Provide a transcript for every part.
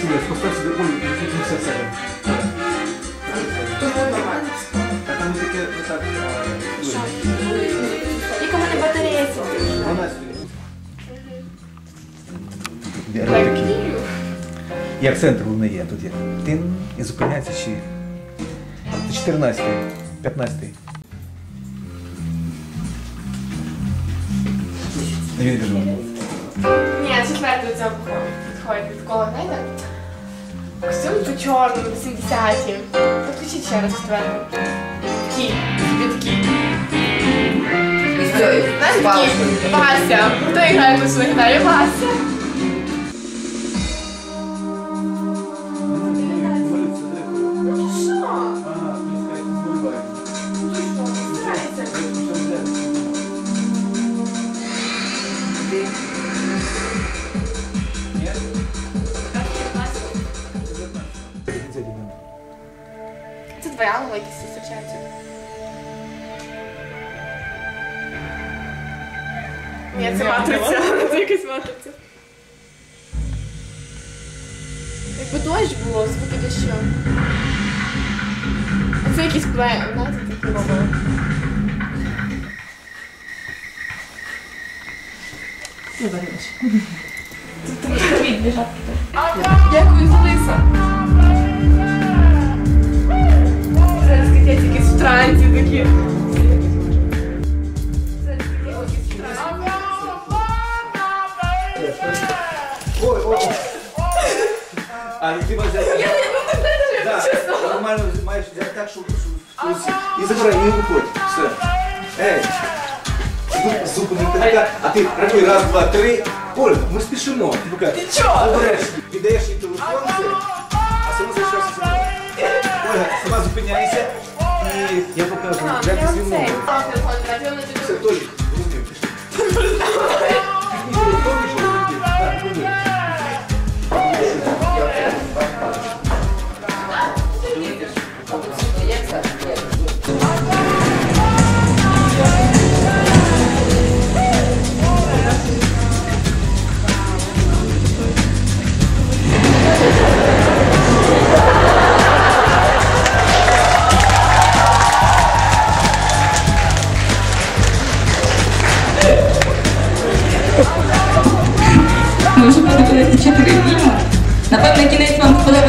Если поставь себе Олю, не все себе. А там таке отак. Тільки в мене батарея. Як центр вони є, тут є. Тин і зупиняється чи. Це 14 15 Він біжу. Ні, четвертий це підходить від коло, знаєте? Костюм по чорному, 70-ті. Включіть ще раз четвертий. Такий, такий. І все, Знаєш, такий, Вася. Хто грає на своїй гітарі? Вася. Голова якісь зустрічаються. Ні, це матриця. Це якась матриця. Якби дощ було, звуки дощу. А це якийсь плей, знаєте, такі робили. Дякую за лиса. А, ну ти маєш взяти. Да, нормально маєш взяти так, щоб і забирай, і виходь. Все. Ей. Зуб- Зупини така, а ти рахуй раз, два, три. Оль, ми спішимо. Ти поки забереш, віддаєш їй телефон, а сама залишаєшся зі. Ольга, сама зупиняйся. І я покажу, як ти Może będę 4 dni. Na pewno kiedy jest mam w podarze.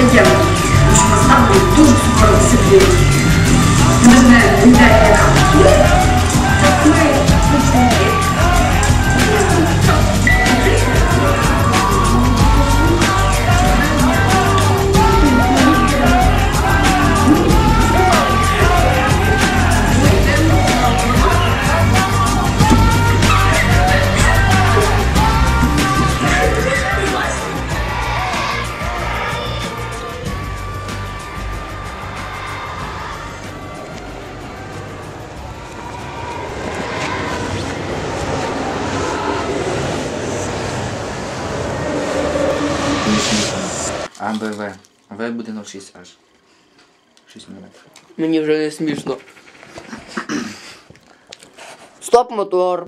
нашого табору таємно, тому що нас табору А, Б, В. В буде 0,6 аж. 6 мм. Мені вже не смішно. Стоп мотор.